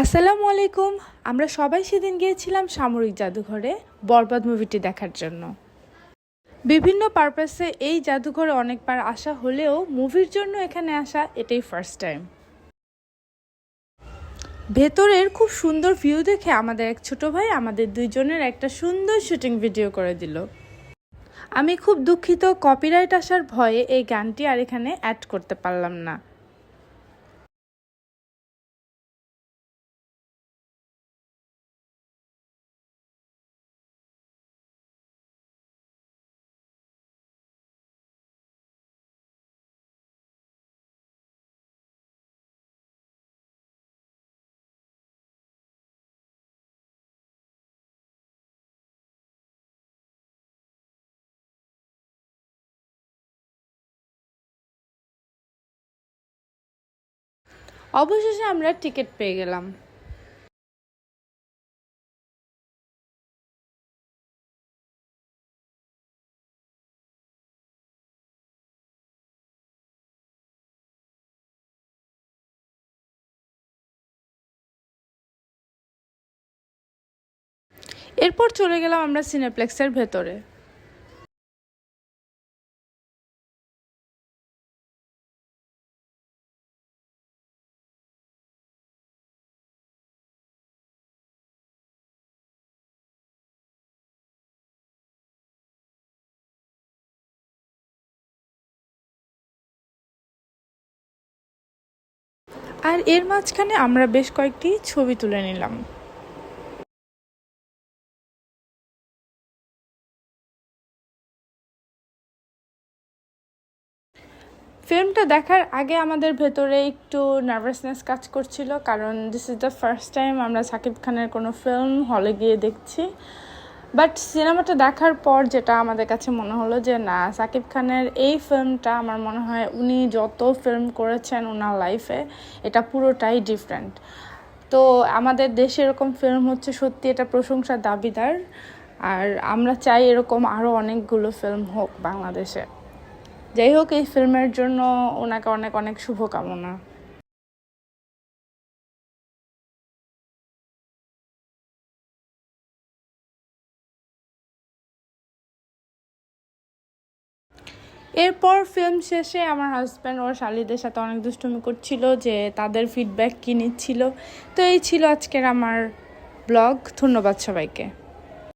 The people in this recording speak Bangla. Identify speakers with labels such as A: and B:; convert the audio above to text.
A: আসসালামু আলাইকুম। আমরা সবাই সেদিন গিয়েছিলাম সামরিক জাদুঘরে বরবাদ মুভিটি দেখার জন্য। বিভিন্ন পারপাসে এই জাদুঘরে অনেকবার আসা হলেও মুভির জন্য এখানে আসা এটাই ফার্স্ট টাইম ভেতরের খুব সুন্দর ভিউ দেখে আমাদের এক ছোট ভাই আমাদের দুইজনের একটা সুন্দর শুটিং ভিডিও করে দিল। আমি খুব দুঃখিত কপিরাইট আসার ভয়ে এই গানটি আর এখানে অ্যাড করতে পারলাম না। অবশেষে আমরা টিকিট পেয়ে গেলাম। এরপর চলে গেলাম আমরা সিনেপ্লেক্সের ভেতরে। আর এর মাঝখানে আমরা বেশ কয়েকটি ছবি তুলে নিলাম। ফিল্মটা দেখার আগে আমাদের ভেতরে একটু নার্ভাসনেস কাজ করছিল, কারণ this is the first time আমরা সাকিব খানের কোনো ফিল্ম হলে গিয়ে দেখছি। বাট সিনেমাটা দেখার পর যেটা আমাদের কাছে মনে হলো যে, না, সাকিব খানের এই ফিল্মটা আমার মনে হয় উনি যত ফিল্ম করেছেন ওনার লাইফে এটা পুরোটাই ডিফারেন্ট তো আমাদের দেশে এরকম ফিল্ম হচ্ছে সত্যি এটা প্রশংসার দাবিদার। আর আমরা চাই এরকম আরও অনেকগুলো ফিল্ম হোক বাংলাদেশে। যাই হোক, এই ফিল্মের জন্য ওনাকে অনেক অনেক শুভকামনা। এরপর ফিল্ম শেষে আমার হাজব্যান্ড ও শালিদের সাথে অনেক দুষ্টুমি করছিল যে তাদের ফিডব্যাক কী নিচ্ছিল। তো এই ছিল আজকের আমার ব্লগ ধন্যবাদ সবাইকে।